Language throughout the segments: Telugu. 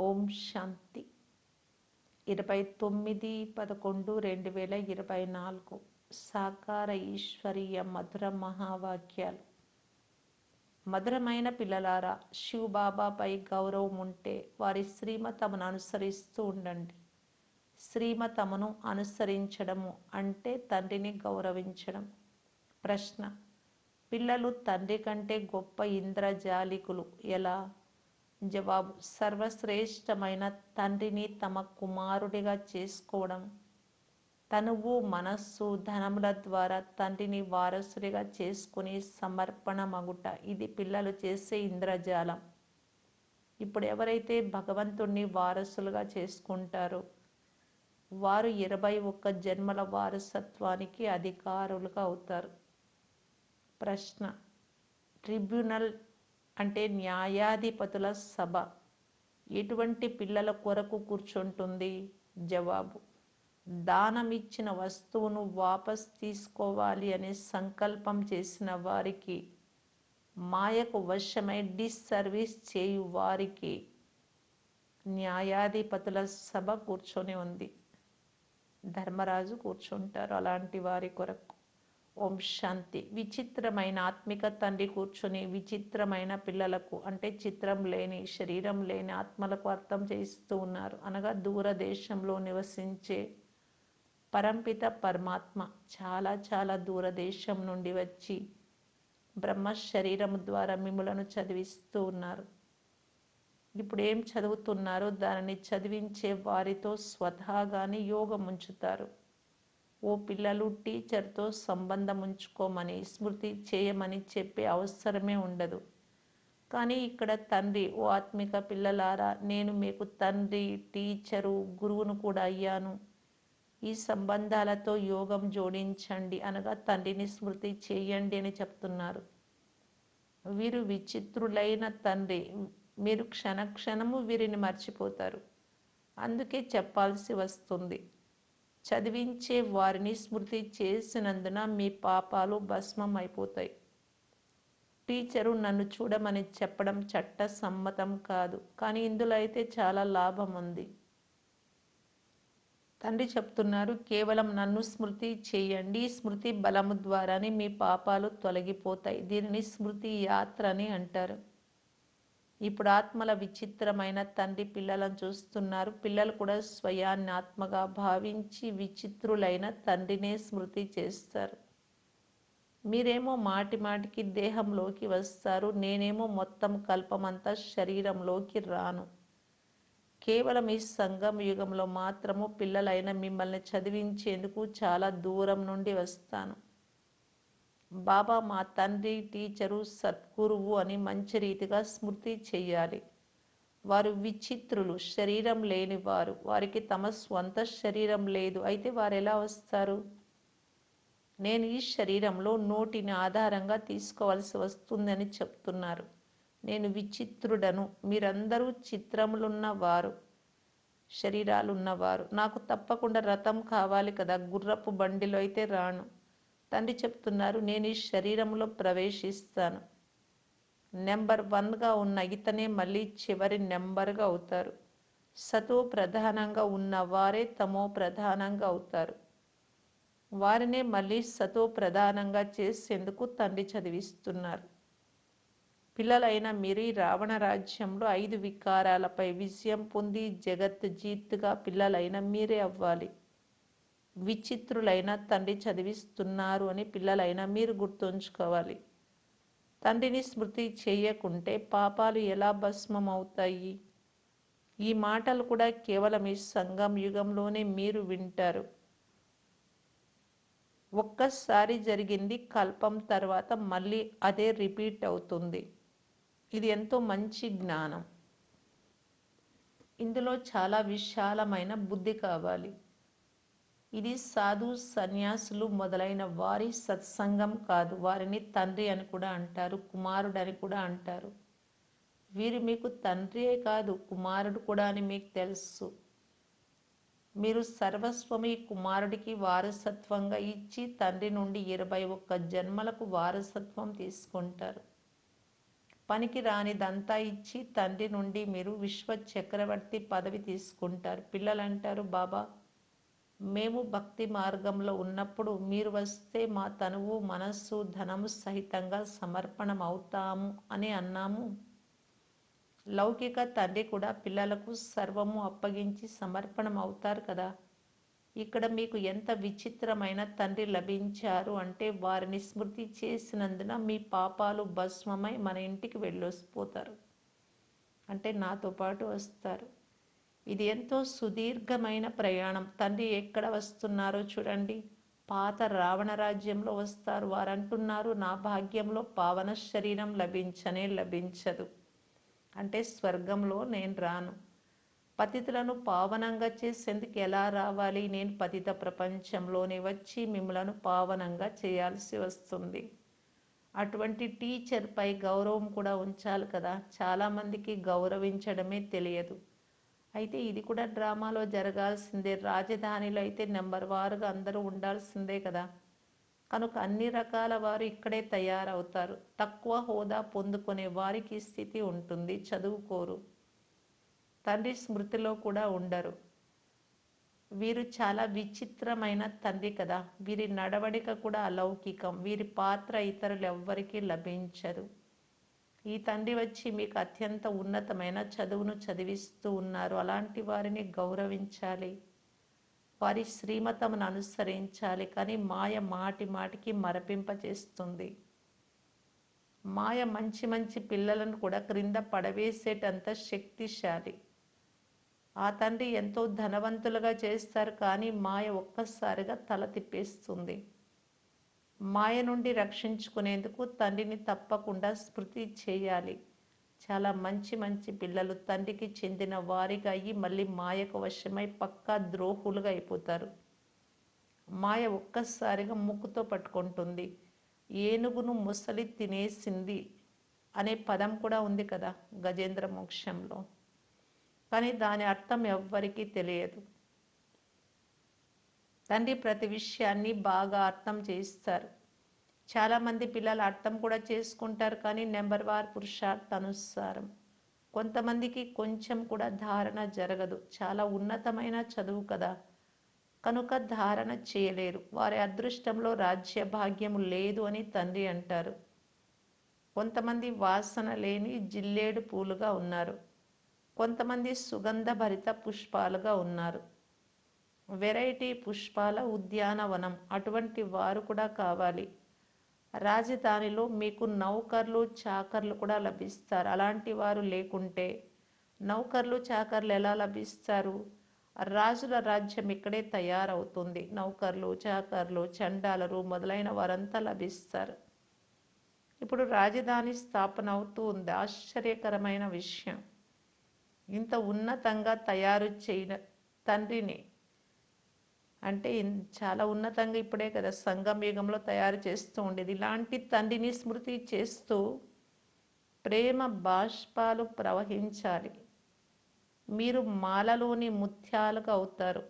ఓం శాంతి. ఇరవై తొమ్మిది పదకొండు రెండు వేల ఇరవై నాలుగు సాకార ఈశ్వరీయ మధుర మహావాక్యాలు. మధురమైన పిల్లలారా శివబాబాపై గౌరవం ఉంటే వారి శ్రీమతమును అనుసరిస్తూ ఉండండి. శ్రీమతమును అనుసరించడము అంటే తండ్రిని గౌరవించడం. ప్రశ్న పిల్లలు తండ్రి కంటే గొప్ప ఇంద్రజాలికులు ఎలా? జవాబు సర్వశ్రేష్టమైన తండ్రిని తమ కుమారుడిగా చేసుకోవడం తనువు మనస్సు ధనముల ద్వారా తండ్రిని వారసుడిగా చేసుకుని సమర్పణ మగుట ఇది పిల్లలు చేసే ఇంద్రజాలం. ఇప్పుడు ఎవరైతే భగవంతుణ్ణి వారసులుగా చేసుకుంటారో వారు ఇరవై ఒక్క జన్మల వారసత్వానికి అధికారులుగా అవుతారు. ప్రశ్న ట్రిబ్యునల్ అంటే న్యాయాధిపతుల సభ. ఎటువంటి పిల్లల కొరకు కూర్చుంటుంది? జవాబు. దానం ఇచ్చిన వస్తువును వాపస్ తీసుకోవాలి అనే సంకల్పం చేసిన వారికి మాయకు వశమై డిస్సర్వీస్ చేయు వారికి న్యాయాధిపతుల సభ కూర్చొని ఉంది. ధర్మరాజు కూర్చుంటారు అలాంటి వారి కొరకు. ఓం శాంతి. విచిత్రమైన ఆత్మిక తండ్రి కూర్చొని విచిత్రమైన పిల్లలకు అంటే చిత్రం లేని శరీరం లేని ఆత్మలకు అర్థం చేస్తూ ఉన్నారు. అనగా దూరదేశంలో నివసించే పరంపిత పరమాత్మ చాలా చాలా దూరదేశం నుండి వచ్చి బ్రహ్మ శరీరం ద్వారా మిమ్మలను చదివిస్తూ ఉన్నారు. ఇప్పుడు ఏం చదువుతున్నారో దానిని చదివించే వారితో స్వతహాగానే యోగం ఉంచుతారు. ఓ పిల్లలు టీచర్తో సంబంధం ఉంచుకోమని స్మృతి చేయమని చెప్పే అవసరమే ఉండదు. కానీ ఇక్కడ తండ్రి ఓ ఆత్మిక పిల్లలారా నేను మీకు తండ్రి టీచరు గురువును కూడా అయ్యాను. ఈ సంబంధాలతో యోగం జోడించండి అనగా తండ్రిని స్మృతి చేయండి అని చెప్తున్నారు. వీరు విచిత్రులైన తండ్రి. మీరు క్షణక్షణము వీరిని మర్చిపోతారు. అందుకే చెప్పాల్సి వస్తుంది. చదివించే వారిని స్మృతి చేసినందున మీ పాపాలు భస్మం అయిపోతాయి టీచరు నన్ను చూడమని చెప్పడం చట్ట సమ్మతం కాదు కానీ ఇందులో అయితే చాలా లాభం ఉంది. తండ్రి చెప్తున్నారు కేవలం నన్ను స్మృతి చేయండి స్మృతి బలము ద్వారానే మీ పాపాలు తొలగిపోతాయి. దీనిని స్మృతి యాత్ర అని అంటారు. ఇప్పుడు ఆత్మల విచిత్రమైన తండ్రి పిల్లలను చూస్తున్నారు. పిల్లలు కూడా స్వయాన్ని ఆత్మగా భావించి విచిత్రులైన తండ్రినే స్మృతి చేస్తారు. మీరేమో మాటి మాటికి దేహంలోకి వస్తారు. నేనేమో మొత్తం కల్పమంతా శరీరంలోకి రాను. కేవలం ఈ సంఘం యుగంలో మాత్రము పిల్లలైన మిమ్మల్ని చదివించేందుకు చాలా దూరం నుండి వస్తాను. బాబా మా తండ్రి టీచరు సద్గురువు అని మంచి రీతిగా స్మృతి చెయ్యాలి. వారు విచిత్రులు శరీరం లేని వారు. వారికి తమ స్వంత శరీరం లేదు. అయితే వారు ఎలా వస్తారు? నేను ఈ శరీరంలో నోటిని ఆధారంగా తీసుకోవాల్సి వస్తుందని చెప్తున్నారు. నేను విచిత్రుడను. మీరందరూ చిత్రములున్న వారు శరీరాలున్నవారు నాకు తప్పకుండా రథం కావాలి కదా. గుర్రపు బండిలో అయితే రాను. తండ్రి చెప్తున్నారు నేను ఈ శరీరంలో ప్రవేశిస్తాను. నెంబర్ వన్గా ఉన్న ఇతనే మళ్ళీ చివరి నెంబర్గా అవుతారు. సతో ప్రధానంగా ఉన్న వారే తమో ప్రధానంగా అవుతారు. వారినే మళ్ళీ సతో ప్రధానంగా చేసేందుకు తండ్రి చదివిస్తున్నారు. పిల్లలైన మీరు రావణ రాజ్యంలో ఐదు వికారాలపై విజయం పొంది జగత్ జీత్గా పిల్లలైన మీరే అవ్వాలి. విచిత్రులైన తండ్రి చదివిస్తున్నారు అని పిల్లలైన మీరు గుర్తుంచుకోవాలి. తండ్రిని స్మృతి చేయకుంటే పాపాలు ఎలా భస్మం అవుతాయి ఈ మాటలు కూడా కేవలం ఈ సంఘం యుగంలోనే మీరు వింటారు. ఒక్కసారి జరిగింది కల్పం తర్వాత మళ్ళీ అదే రిపీట్ అవుతుంది. ఇది ఎంతో మంచి జ్ఞానం. ఇందులో చాలా విశాలమైన బుద్ధి కావాలి. ఇది సాధు సన్యాసులు మొదలైన వారి సత్సంగం కాదు. వారిని తండ్రి అని కూడా అంటారు కుమారుడు అని కూడా అంటారు. వీరు మీకు తండ్రియే కాదు కుమారుడు కూడా అని మీకు తెలుసు. మీరు సర్వస్వమి కుమారుడికి వారసత్వంగా ఇచ్చి తండ్రి నుండి ఇరవై ఒక్క జన్మలకు వారసత్వం తీసుకుంటారు. పనికి రానిదంతా ఇచ్చి తండ్రి నుండి మీరు విశ్వ చక్రవర్తి పదవి తీసుకుంటారు. పిల్లలు అంటారు బాబా మేము భక్తి మార్గంలో ఉన్నప్పుడు మీరు వస్తే మా తనువు మనస్సు ధనము సహితంగా సమర్పణం అవుతాము అని అన్నాము. లౌకిక తండ్రి కూడా పిల్లలకు సర్వము అప్పగించి సమర్పణం అవుతారు కదా. ఇక్కడ మీకు ఎంత విచిత్రమైన తండ్రి లభించారు అంటే వారిని స్మృతి చేసినందున మీ పాపాలు భస్మమై మన ఇంటికి వెళ్ళొసిపోతారు. అంటే నాతో పాటు వస్తారు. ఇది ఎంతో సుదీర్ఘమైన ప్రయాణం. తండ్రి ఎక్కడ వస్తున్నారో చూడండి. పాత రావణ రాజ్యంలో వస్తారు. వారు అంటున్నారు నా భాగ్యంలో పావన శరీరం లభించనే లభించదు. అంటే స్వర్గంలో నేను రాను. పతితులను పావనంగా చేసేందుకు ఎలా రావాలి? నేను పతిత ప్రపంచంలోనే వచ్చి మిమ్మలను పావనంగా చేయాల్సి వస్తుంది. అటువంటి టీచర్పై గౌరవం కూడా ఉంచాలి కదా. చాలామందికి గౌరవించడమే తెలియదు. అయితే ఇది కూడా డ్రామాలో జరగాల్సిందే. రాజధానిలో అయితే నెంబర్ వారుగా అందరూ ఉండాల్సిందే కదా. కనుక అన్ని రకాల వారు ఇక్కడే తయారవుతారు. తక్కువ హోదా పొందుకునే వారికి స్థితి ఉంటుంది. చదువుకోరు. తండ్రి స్మృతిలో కూడా ఉండరు. వీరు చాలా విచిత్రమైన తండ్రి కదా. వీరి నడవడిక కూడా అలౌకికం. వీరి పాత్ర ఇతరులు ఎవ్వరికీ లభించరు ఈ తండ్రి వచ్చి మీకు అత్యంత ఉన్నతమైన చదువును చదివిస్తూ ఉన్నారు. అలాంటి వారిని గౌరవించాలి. వారి శ్రీమతమును అనుసరించాలి. కానీ మాయ మాటి మాటికి మరపింపచేస్తుంది. మాయ మంచి మంచి పిల్లలను కూడా క్రింద పడవేసేటంత శక్తిశాలి. ఆ తండ్రి ఎంతో ధనవంతులుగా చేస్తారు. కానీ మాయ ఒక్కసారిగా తల తిప్పేస్తుంది. మాయ నుండి రక్షించుకునేందుకు తండ్రిని తప్పకుండా స్మృతి చేయాలి. చాలా మంచి మంచి పిల్లలు తండ్రికి చెందిన వారిగా అయ్యి మళ్ళీ మాయకు వశమై పక్కా ద్రోహులుగా అయిపోతారు. మాయ ఒక్కసారిగా ముక్కుతో పట్టుకుంటుంది. ఏనుగును ముసలి తినేసింది అనే పదం కూడా ఉంది కదా గజేంద్ర మోక్షంలో. కానీ దాని అర్థం ఎవ్వరికీ తెలియదు. తండ్రి ప్రతి విషయాన్ని బాగా అర్థం చేస్తారు చాలామంది పిల్లలు అర్థం కూడా చేసుకుంటారు కానీ నెంబర్ వార్ పురుషార్థానుసారం కొంతమందికి కొంచెం కూడా ధారణ జరగదు. చాలా ఉన్నతమైన చదువు కదా. కనుక ధారణ చేయలేరు. వారి అదృష్టంలో రాజ్య భాగ్యము లేదు అని తండ్రి అంటారు. కొంతమంది వాసన లేని జిల్లేడు పూలుగా ఉన్నారు. కొంతమంది సుగంధ భరిత పుష్పాలుగా ఉన్నారు. వెరైటీ పుష్పాల ఉద్యానవనం అటువంటి వారు కూడా కావాలి. రాజధానిలో మీకు నౌకర్లు చాకర్లు కూడా లభిస్తారు. అలాంటి వారు లేకుంటే నౌకర్లు చాకర్లు ఎలా లభిస్తారు? రాజుల రాజ్యం ఇక్కడే తయారవుతుంది. నౌకర్లు చాకర్లు చండాలరు మొదలైన వారంతా లభిస్తారు. ఇప్పుడు రాజధాని స్థాపన అవుతూ ఉంది. ఆశ్చర్యకరమైన విషయం. ఇంత ఉన్నతంగా తయారు చేయన తండ్రిని అంటే చాలా ఉన్నతంగా ఇప్పుడే కదా సంఘం యుగంలో తయారు చేస్తూ ఉండేది. ఇలాంటి తండ్రిని స్మృతి చేస్తూ ప్రేమ బాష్పాలు ప్రవహించాలి. మీరు మాలలోని ముత్యాలుగా అవుతారు.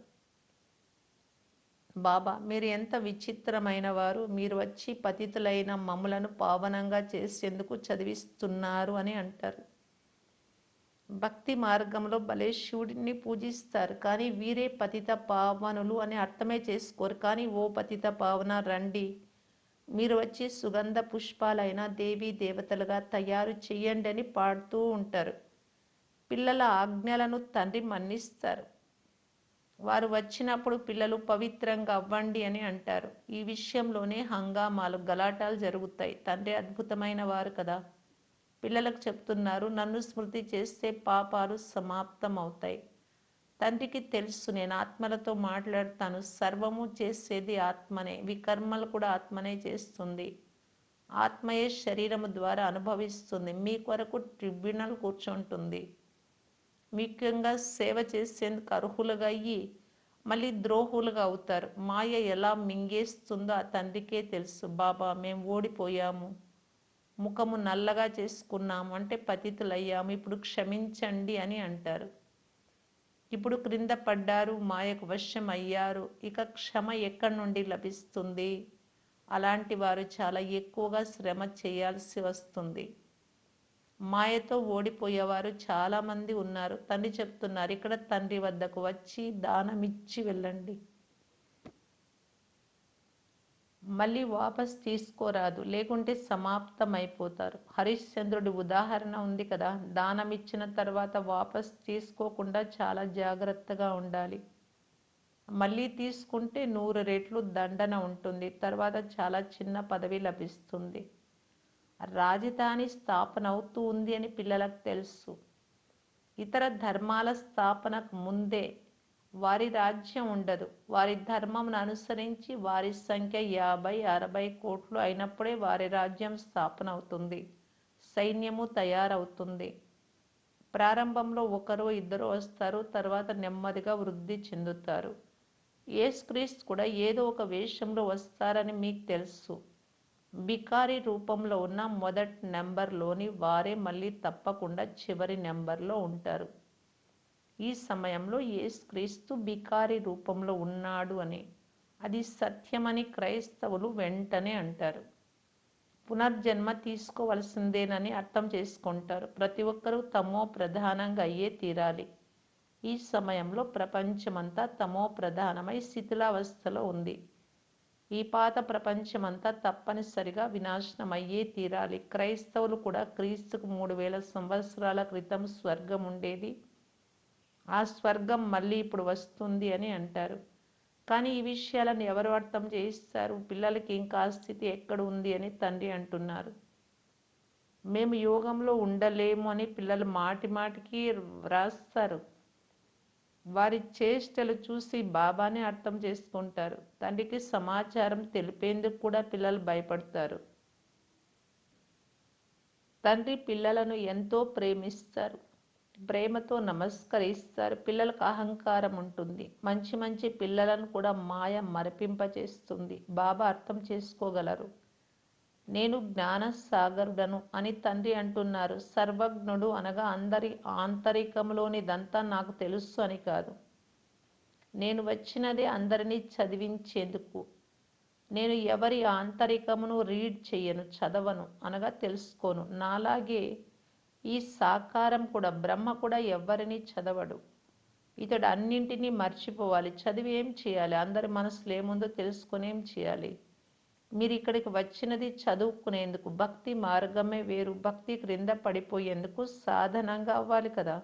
బాబా మీరు ఎంత విచిత్రమైన వారు. మీరు వచ్చి పతితులైన మమ్ములను పావనంగా చేసేందుకు చదివిస్తున్నారు అని అంటారు. భక్తి మార్గంలో భలే శివుడిని పూజిస్తారు. కానీ వీరే పతిత పావనులు అని అర్థమే చేసుకోరు. కానీ ఓ పతిత పావన రండి. మీరు వచ్చి సుగంధ పుష్పాలైన దేవీ దేవతలుగా తయారు చేయండి అని పాడుతూ ఉంటారు. పిల్లల ఆజ్ఞలను తండ్రి మన్నిస్తారు. వారు వచ్చినప్పుడు పిల్లలు పవిత్రంగా అవ్వండి అని అంటారు. ఈ విషయంలోనే హంగామాలు గలాటాలు జరుగుతాయి. తండ్రి అద్భుతమైన వారు కదా. పిల్లలకు చెప్తున్నారు నన్ను స్మృతి చేస్తే పాపాలు సమాప్తం అవుతాయి తండ్రికి తెలుసు నేను ఆత్మలతో మాట్లాడతాను. సర్వము చేసేది ఆత్మనే వికర్మలు కూడా ఆత్మనే చేస్తుంది. ఆత్మయే శరీరము ద్వారా అనుభవిస్తుంది. మీ కొరకు ట్రిబ్యునల్ కూర్చుంటుంది. ముఖ్యంగా సేవ చేసేందుకు అర్హులుగా అయ్యి మళ్ళీ ద్రోహులుగా అవుతారు. మాయ ఎలా మింగేస్తుందో ఆ తండ్రికే తెలుసు. బాబా మేము ఓడిపోయాము. ముఖము నల్లగా చేసుకున్నాము అంటే పతితులయ్యాము ఇప్పుడు క్షమించండి అని అంటారు. ఇప్పుడు క్రింద పడ్డారు మాయకు వశం అయ్యారు ఇక క్షమ ఎక్కడి నుండి లభిస్తుంది? అలాంటి వారు చాలా ఎక్కువగా శ్రమ చేయాల్సి వస్తుంది. మాయతో ఓడిపోయేవారు చాలామంది ఉన్నారు. తండ్రి చెప్తున్నారు ఇక్కడ తండ్రి వద్దకు వచ్చి దానమిచ్చి వెళ్ళండి. మళ్ళీ వాపస్ తీసుకోరాదు. లేకుంటే సమాప్తమైపోతారు. హరిశ్చంద్రుడి ఉదాహరణ ఉంది కదా. దానం ఇచ్చిన తర్వాత వాపస్ తీసుకోకుండా చాలా జాగ్రత్తగా ఉండాలి. మళ్ళీ తీసుకుంటే నూరు రెట్లు దండన ఉంటుంది. తర్వాత చాలా చిన్న పదవి లభిస్తుంది. రాజధాని స్థాపన అవుతూ ఉంది అని పిల్లలకు తెలుసు. ఇతర ధర్మాల స్థాపనకు ముందే వారి రాజ్యం ఉండదు. వారి ధర్మంను అనుసరించి వారి సంఖ్య యాభై అరవై కోట్లు అయినప్పుడే వారి రాజ్యం స్థాపన అవుతుంది సైన్యము తయారవుతుంది. ప్రారంభంలో ఒకరు ఇద్దరు వస్తారు తర్వాత నెమ్మదిగా వృద్ధి చెందుతారు. ఏసుక్రీస్తు కూడా ఏదో ఒక వేషంలో వస్తారని మీకు తెలుసు. బికారి రూపంలో ఉన్న మొదటి నెంబర్లోని వారే మళ్ళీ తప్పకుండా చివరి నెంబర్లో ఉంటారు. ఈ సమయంలో యేసుక్రీస్తు బికారి రూపంలో ఉన్నాడు అని. అది సత్యమని క్రైస్తవులు వెంటనే అంటారు. పునర్జన్మ తీసుకోవలసిందేనని అర్థం చేసుకుంటారు. ప్రతి ఒక్కరూ తమో ప్రధానంగా అయ్యే తీరాలి. ఈ సమయంలో ప్రపంచమంతా తమో ప్రధానమై శిథిలావస్థలో ఉంది. ఈ పాత ప్రపంచమంతా తప్పనిసరిగా వినాశనం అయ్యే తీరాలి. క్రైస్తవులు కూడా క్రీస్తుకు మూడు వేల సంవత్సరాల క్రితం స్వర్గం ఉండేది. ఆ స్వర్గం మళ్ళీ ఇప్పుడు వస్తుంది అని అంటారు. కానీ ఈ విషయాలను ఎవరు అర్థం చేయిస్తారు? పిల్లలకి ఇంకా స్థితి ఎక్కడ ఉంది అని తండ్రి అంటున్నారు. మేము యోగంలో ఉండలేము అని పిల్లలు మాటి మాటికి వ్రాస్తారు. వారి చేష్టలు చూసి బాబానే అర్థం చేసుకుంటారు. తండ్రికి సమాచారం తెలిపేందుకు కూడా పిల్లలు భయపడతారు. తండ్రి పిల్లలను ఎంతో ప్రేమిస్తారు. ప్రేమతో నమస్కరిస్తారు. పిల్లలకు అహంకారం ఉంటుంది. మంచి మంచి పిల్లలను కూడా మాయ మరపింపచేస్తుంది. బాబా అర్థం చేసుకోగలరు. నేను జ్ఞాన సాగరుడను అని తండ్రి అంటున్నారు. సర్వజ్ఞుడు అనగా అందరి ఆంతరికంలోనిదంతా నాకు తెలుసు అని కాదు. నేను వచ్చినదే అందరినీ చదివించేందుకు. నేను ఎవరి ఆంతరికమును రీడ్ చేయను చదవను అనగా తెలుసుకోను. నాలాగే ఈ సాకారం కూడా బ్రహ్మ కూడా ఎవ్వరిని చదవడు. ఇతడు అన్నింటినీ మర్చిపోవాలి. చదివి ఏం చేయాలి? అందరి మనసులో ఏముందో తెలుసుకొని ఏం చేయాలి? మీరు ఇక్కడికి వచ్చినది చదువుకునేందుకు భక్తి మార్గమే వేరు. భక్తి క్రింద పడిపోయేందుకు సాధనంగా అవ్వాలి కదా.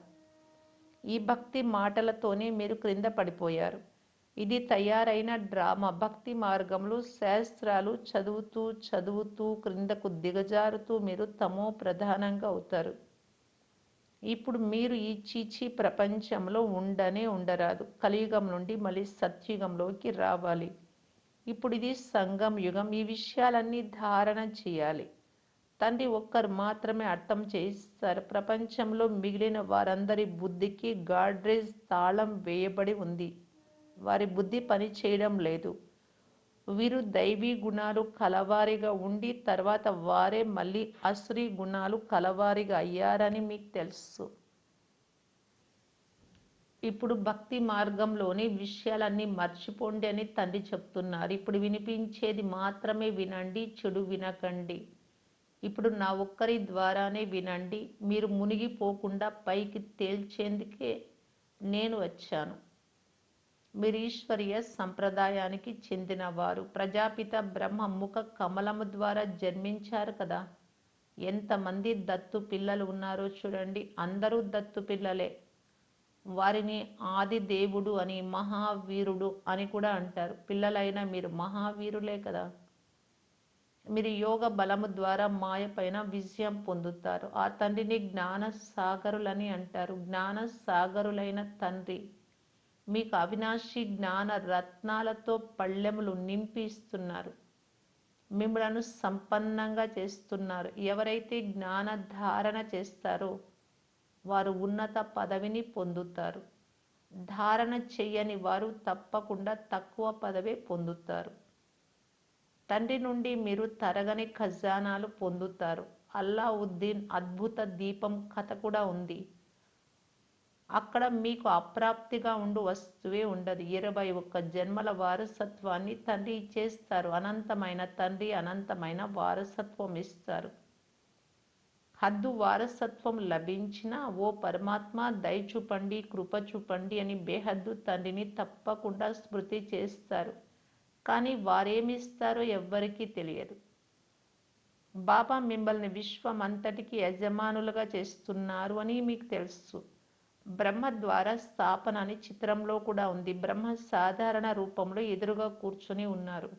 ఈ భక్తి మాటలతోనే మీరు క్రింద పడిపోయారు. ఇది తయారైన డ్రామా. భక్తి మార్గంలో శాస్త్రాలు చదువుతూ చదువుతూ క్రిందకు దిగజారుతూ మీరు తమో ప్రధానంగా అవుతారు. ఇప్పుడు మీరు ఈ చీచీ ప్రపంచంలో ఉండనే ఉండరాదు. కలియుగం నుండి మళ్ళీ సత్యుగంలోకి రావాలి. ఇప్పుడు ఇది సంగం యుగం. ఈ విషయాలన్నీ ధారణ చేయాలి. తండ్రి ఒక్కరు మాత్రమే అర్థం చేయిస్తారు. ప్రపంచంలో మిగిలిన వారందరి బుద్ధికి గాడ్రేజ్ తాళం వేయబడి ఉంది. వారి బుద్ధి పనిచేయడం లేదు. వీరు దైవీ గుణాలు కలవారిగా ఉండి తర్వాత వారే మళ్ళీ అశ్రీ గుణాలు కలవారిగా అయ్యారని మీకు తెలుసు. ఇప్పుడు భక్తి మార్గంలోని విషయాలన్నీ మర్చిపోండి అని తండ్రి చెప్తున్నారు. ఇప్పుడు వినిపించేది మాత్రమే వినండి చెడు వినకండి. ఇప్పుడు నా ఒక్కరి ద్వారానే వినండి. మీరు మునిగిపోకుండా పైకి తేల్చేందుకే నేను వచ్చాను. మీరు సంప్రదాయానికి చెందినవారు. ప్రజాపిత బ్రహ్మ ముఖ కమలము ద్వారా జన్మించారు కదా. ఎంతమంది దత్తు పిల్లలు ఉన్నారో చూడండి. అందరూ దత్తు పిల్లలే. వారిని ఆది దేవుడు అని మహావీరుడు అని కూడా అంటారు. పిల్లలైనా మీరు మహావీరులే కదా. మీరు యోగ బలము ద్వారా మాయ పైన విజయం పొందుతారు. ఆ తండ్రిని జ్ఞాన సాగరులని అంటారు. జ్ఞాన సాగరులైన తండ్రి మీకు అవినాశి జ్ఞాన రత్నాలతో పళ్ళెములు నింపి ఇస్తున్నారు మిమ్మలను సంపన్నంగా చేస్తున్నారు. ఎవరైతే జ్ఞాన ధారణ చేస్తారో వారు ఉన్నత పదవిని పొందుతారు. ధారణ చెయ్యని వారు తప్పకుండా తక్కువ పదవే పొందుతారు. తండ్రి నుండి మీరు తరగని ఖజానాలు పొందుతారు. అల్లావుద్దీన్ అద్భుత దీపం కథ కూడా ఉంది. అక్కడ మీకు అప్రాప్తిగా ఉండు వస్తువే ఉండదు. ఇరవై ఒక్క జన్మల వారసత్వాన్ని తండ్రి ఇచ్చేస్తారు. అనంతమైన తండ్రి అనంతమైన వారసత్వం ఇస్తారు. హద్దు వారసత్వం లభించిన ఓ పరమాత్మ దయచూపండి కృప చూపండి అని బేహద్దు తండ్రిని తప్పకుండా స్మృతి చేస్తారు. కానీ వారేమిస్తారో ఎవ్వరికీ తెలియదు. బాబా మిమ్మల్ని విశ్వం అంతటికి యజమానులుగా చేస్తున్నారు అని మీకు తెలుసు. బ్రహ్మ ద్వారా స్థాపన అని చిత్రంలో కూడా ఉంది. బ్రహ్మ సాధారణ రూపంలో ఎదురుగా కూర్చొని ఉన్నారు.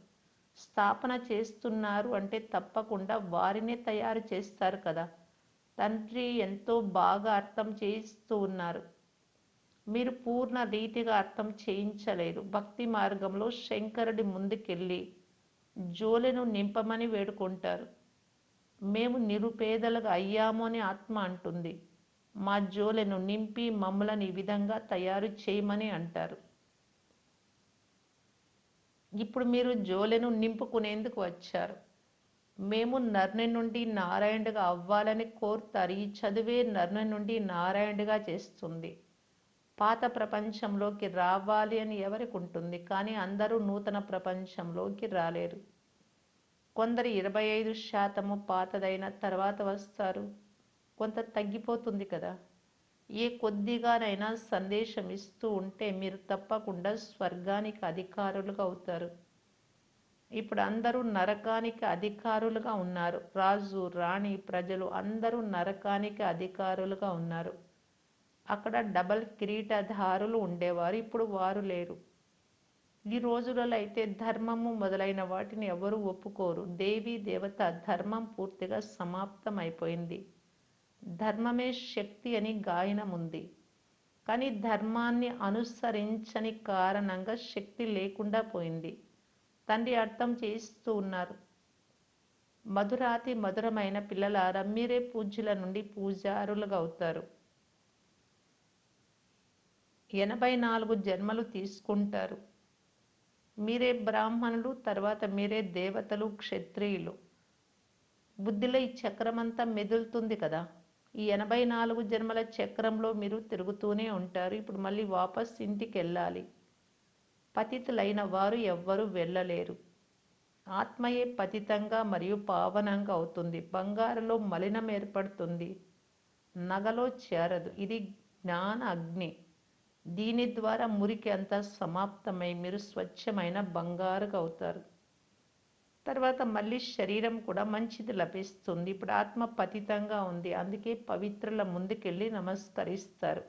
స్థాపన చేస్తున్నారు అంటే తప్పకుండా వారినే తయారు చేస్తారు కదా. తండ్రి ఎంతో బాగా అర్థం చేయిస్తూ ఉన్నారు. మీరు పూర్ణ రీతిగా అర్థం చేయించలేరు భక్తి మార్గంలో శంకరుడి ముందుకెళ్ళి జోలెను నింపమని వేడుకుంటారు. మేము నిరుపేదలుగా అయ్యాము అని ఆత్మ అంటుంది. మా జోలెను నింపి మమ్మలను ఈ విధంగా తయారు చేయమని అంటారు. ఇప్పుడు మీరు జోలెను నింపుకునేందుకు వచ్చారు. మేము నర్ని నుండి నారాయణుడిగా అవ్వాలని కోరుతారు. ఈ చదువే నర్ని నుండి నారాయణుడిగా చేస్తుంది. పాత ప్రపంచంలోకి రావాలి అని ఎవరికి ఉంటుంది? కానీ అందరూ నూతన ప్రపంచంలోకి రాలేరు. కొందరు ఇరవై ఐదు శాతము పాతదైన తర్వాత వస్తారు. కొంత తగ్గిపోతుంది కదా. ఏ కొద్దిగానైనా సందేశం ఇస్తూ ఉంటే మీరు తప్పకుండా స్వర్గానికి అధికారులుగా అవుతారు. ఇప్పుడు అందరూ నరకానికి అధికారులుగా ఉన్నారు. రాజు రాణి ప్రజలు అందరూ నరకానికి అధికారులుగా ఉన్నారు. అక్కడ డబల్ కిరీటధారులు ఉండేవారు. ఇప్పుడు వారు లేరు. ఈ రోజులలో అయితే ధర్మము మొదలైన వాటిని ఎవరు ఒప్పుకోరు. దేవి దేవత ధర్మం పూర్తిగా సమాప్తం అయిపోయింది ధర్మమే శక్తి అని గాయనం ఉంది కానీ ధర్మాన్ని అనుసరించని కారణంగా శక్తి లేకుండా పోయింది. తండ్రి అర్థం చేయిస్తూ ఉన్నారు. మధురాతి మధురమైన పిల్లలారా మీరే పూజ్యుల నుండి పూజారులుగా అవుతారు. ఎనభై నాలుగు జన్మలు తీసుకుంటారు. మీరే బ్రాహ్మణులు తర్వాత మీరే దేవతలు క్షత్రియులు. బుద్ధిలో ఈ చక్రమంతా మెదులుతుంది కదా? ఈ ఎనభై నాలుగు జన్మల చక్రంలో మీరు తిరుగుతూనే ఉంటారు. ఇప్పుడు మళ్ళీ వాపస్ ఇంటికి వెళ్ళాలి పతితులైన వారు ఎవ్వరూ వెళ్ళలేరు. ఆత్మయే పతితంగా మరియు పావనంగా అవుతుంది. బంగారులో మలినం ఏర్పడుతుంది. నగలో చేరదు. ఇది జ్ఞాన అగ్ని దీని ద్వారా మురికి అంతా సమాప్తమై మీరు స్వచ్ఛమైన బంగారుగా అవుతారు. తర్వాత మళ్ళీ శరీరం కూడా మంచిది లభిస్తుంది. ఇప్పుడు ఆత్మ పతితంగా ఉంది. అందుకే పవిత్రుల ముందుకెళ్ళి నమస్కరిస్తారు.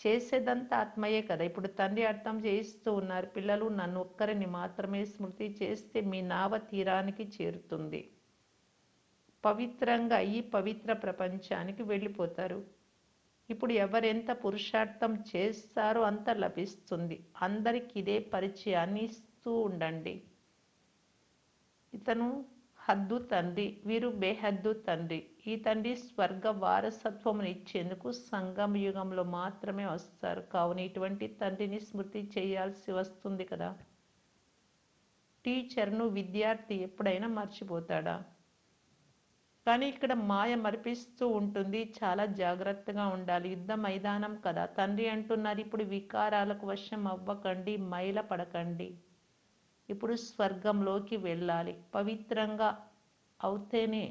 చేసేదంతా ఆత్మయే కదా. ఇప్పుడు తండ్రి అర్థం చేయిస్తూ ఉన్నారు. పిల్లలు నన్ను ఒక్కరిని మాత్రమే స్మృతి చేస్తే మీ నావ తీరానికి చేరుతుంది. పవిత్రంగా ఈ పవిత్ర ప్రపంచానికి వెళ్ళిపోతారు. ఇప్పుడు ఎవరెంత పురుషార్థం చేస్తారో అంత లభిస్తుంది. అందరికి ఇదే పరిచయాన్ని ఇస్తూ ఉండండి. ఇతను హద్దు తండ్రి వీరు బేహద్దు తండ్రి. ఈ తండ్రి స్వర్గ వారసత్వమును ఇచ్చేందుకు సంగమ యుగంలో మాత్రమే వస్తారు. కావున ఇటువంటి తండ్రిని స్మృతి చేయాల్సి వస్తుంది కదా. టీచర్ను విద్యార్థి ఎప్పుడైనా మర్చిపోతాడా? కానీ ఇక్కడ మాయ మరిపిస్తూ ఉంటుంది. చాలా జాగ్రత్తగా ఉండాలి. యుద్ధ మైదానం కదా. తండ్రి అంటున్నారు ఇప్పుడు వికారాలకు వశం అవ్వకండి మైల పడకండి ఇప్పుడు స్వర్గంలోకి వెళ్ళాలి. పవిత్రంగా అవుతేనే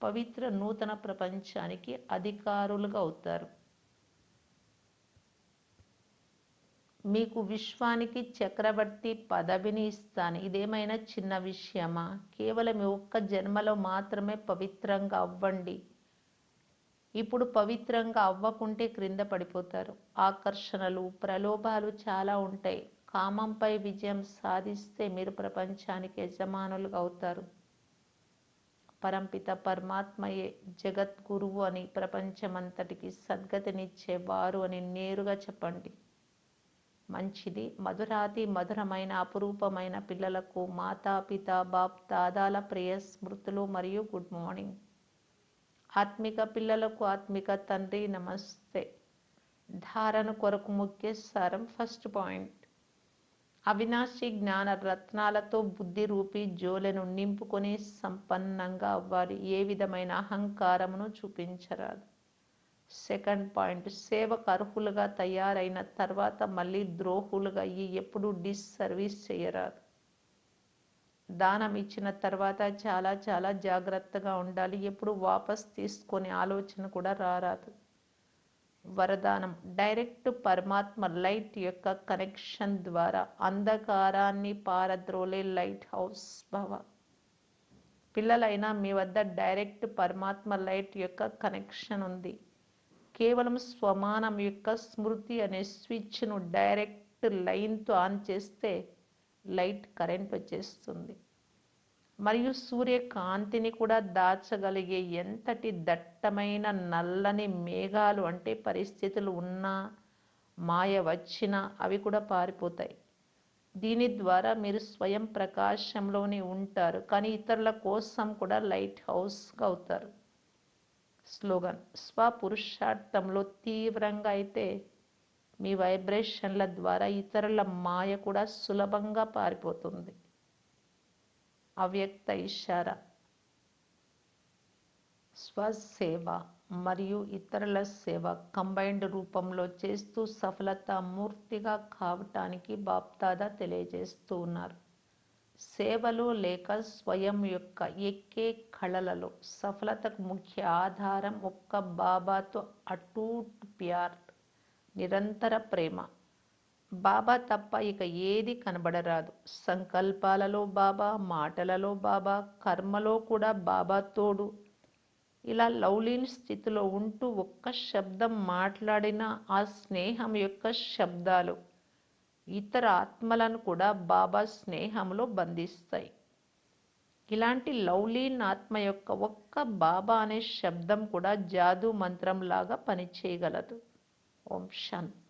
పవిత్ర నూతన ప్రపంచానికి అధికారులుగా అవుతారు. మీకు విశ్వానికి చక్రవర్తి పదవిని ఇస్తాను. ఇదేమైనా చిన్న విషయమా? కేవలం ఒక్క జన్మలో మాత్రమే పవిత్రంగా అవ్వండి. ఇప్పుడు పవిత్రంగా అవ్వకుంటే క్రింద పడిపోతారు. ఆకర్షణలు ప్రలోభాలు చాలా ఉంటాయి. కామంపై విజయం సాధిస్తే మీరు ప్రపంచానికి యజమానులుగా అవుతారు. పరంపిత పరమాత్మయే జగద్గురువు అని ప్రపంచమంతటికి సద్గతినిచ్చేవారు అని నేరుగా చెప్పండి. మంచిది మధురాతి మధురమైన అపురూపమైన పిల్లలకు మాతాపిత బాప్ దాదాల ప్రియ స్మృతులు మరియు గుడ్ మార్నింగ్. ఆత్మిక పిల్లలకు ఆత్మిక తండ్రి నమస్తే. ధారణ కొరకు ముఖ్య సారం ఫస్ట్ పాయింట్. అవినాశి జ్ఞాన రత్నాలతో బుద్ధి రూపి జోలెను నింపుకొని సంపన్నంగా అవ్వాలి. ఏ విధమైన అహంకారమును చూపించరాదు. సెకండ్ పాయింట్ సేవకు అర్హులుగా తయారైన తర్వాత మళ్ళీ ద్రోహులుగా అయ్యి ఎప్పుడూ డిస్సర్వీస్ చేయరాదు. దానం ఇచ్చిన తర్వాత చాలా చాలా జాగ్రత్తగా ఉండాలి. ఎప్పుడు వాపస్ తీసుకొని ఆలోచన కూడా రారాదు. వరదానం. డైరెక్ట్ పరమాత్మ లైట్ యొక్క కనెక్షన్ ద్వారా అంధకారాన్ని పారద్రోలే లైట్ హౌస్ భవ. పిల్లలైనా మీ వద్ద డైరెక్ట్ పరమాత్మ లైట్ యొక్క కనెక్షన్ ఉంది. కేవలం స్వమానం యొక్క స్మృతి అనే స్విచ్ను డైరెక్ట్ లైన్తో ఆన్ చేస్తే లైట్ కరెంట్ వచ్చేస్తుంది. మరియు సూర్యకాంతిని కూడా దాచగలిగే ఎంతటి దట్టమైన నల్లని మేఘాలు అంటే పరిస్థితులు ఉన్నా మాయ వచ్చినా అవి కూడా పారిపోతాయి. దీని ద్వారా మీరు స్వయం ప్రకాశంలోనే ఉంటారు కానీ ఇతరుల కోసం కూడా లైట్ హౌస్గా అవుతారు. స్లోగన్ స్వపురుషార్థంలో తీవ్రంగా అయితే మీ వైబ్రేషన్ల ద్వారా ఇతరుల మాయ కూడా సులభంగా పారిపోతుంది. అవ్యక్త ఇషార స్వసేవ మరియు ఇతరుల సేవ కంబైన్డ్ రూపంలో చేస్తూ సఫలత మూర్తిగా కావటానికి బాప్దాదా తెలియజేస్తూ ఉన్నారు. సేవలు లేక స్వయం యొక్క ఎక్కే కళలలో సఫలతకు ముఖ్య ఆధారం ఒక్క బాబాతో అటూట్ ప్యార్ నిరంతర ప్రేమ బాబా తప్ప ఇక ఏది కనబడరాదు. సంకల్పాలలో బాబా మాటలలో బాబా కర్మలో కూడా బాబా తోడు. ఇలా లవ్లీన్ స్థితిలో ఉంటూ ఒక్క శబ్దం మాట్లాడిన ఆ స్నేహం యొక్క శబ్దాలు ఇతర ఆత్మలను కూడా బాబా స్నేహంలో బంధిస్తాయి. ఇలాంటి లవ్లీన్ ఆత్మ యొక్క ఒక్క బాబా అనే శబ్దం కూడా జాదూ మంత్రంలాగా పనిచేయగలదు. ఓం శాంతి.